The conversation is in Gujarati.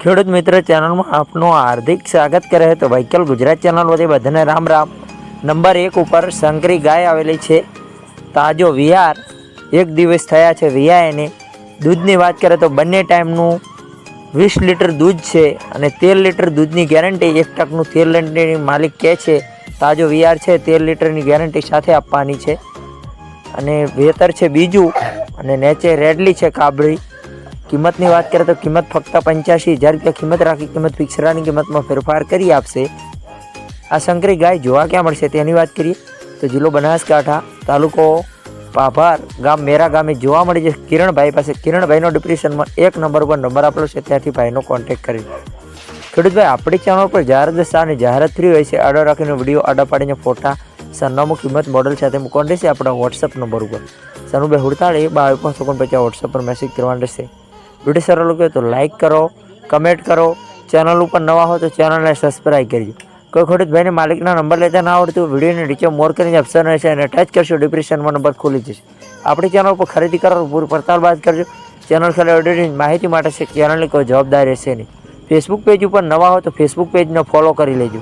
ખેડૂત મિત્ર ચેનલમાં આપનું હાર્દિક સ્વાગત કરે તો વૈકલ ગુજરાત ચેનલ વતી બધાને રામ રામ. નંબર એક ઉપર શંકરી ગાય આવેલી છે. તાજો વિહાર એક દિવસ થયા છે વિયા એને. દૂધની વાત કરે તો બંને ટાઈમનું વીસ લીટર દૂધ છે અને તેર લીટર દૂધની ગેરંટી એક ટકનું તેર લીટરની માલિક કહે છે, તાજો વિયાર છે, તેર લીટરની ગેરંટી સાથે આપવાની છે. અને વેતર છે બીજું અને નેચે રેડલી છે કાબરી કિંમતની વાત કરીએ તો કિંમત ફક્ત પંચ્યાસી હજાર રૂપિયા કિંમત રાખી કિંમત ફિક્સરાની કિંમતમાં ફેરફાર કરી આપશે. આ શંકરી ગાય જોવા ક્યાં મળશે તેની વાત કરીએ તો જિલ્લો બનાસકાંઠા તાલુકો પાભાર ગામ મેરા ગામે જોવા મળી છે. કિરણભાઈ પાસે કિરણભાઈનો ડિપ્રેશનમાં એક નંબર ઉપર નંબર આપેલો છે. ત્યાંથી ભાઈનો કોન્ટેક્ટ કરી ખેડૂતભાઈ, આપણી ચેનલ પર જાહેરાત અને જાહેરાત ફ્રી હોય છે. આડો રાખીને વીડિયો આડા પાડીને ફોટા સરનામું કિંમત મોડલ સાથે મૂકવાનું રહેશે આપણા વોટ્સઅપ નંબર ઉપર. સનુભાઈ હુડતાળી બાવીસ પચાસ વોટ્સઅપ પર મેસેજ કરવાનો રહેશે. વીડિયો સારો લાગ્યો તો લાઇક કરો કમેન્ટ કરો. ચેનલ ઉપર નવા હો તો ચેનલને સબસ્ક્રાઈબ કરજો. કોઈ ખોટી ભાઈને માલિકના નંબર લેતા ના આવડતું વિડીયોને નીચે મોર કરીને ઓપ્શન રહેશે અને ટચ કરશો ડિપ્રેશનમાં નંબર ખુલી જશે. આપણી ચેનલ પર ખરીદી કરો, પૂરી પડતાલ બાદ કરજો. ચેનલ ખાલી ઓડિયોની માહિતી માટે છે ચેનલની કોઈ જવાબદારી રહેશે નહીં. ફેસબુક પેજ ઉપર નવા હો તો ફેસબુક પેજને ફોલો કરી લેજો.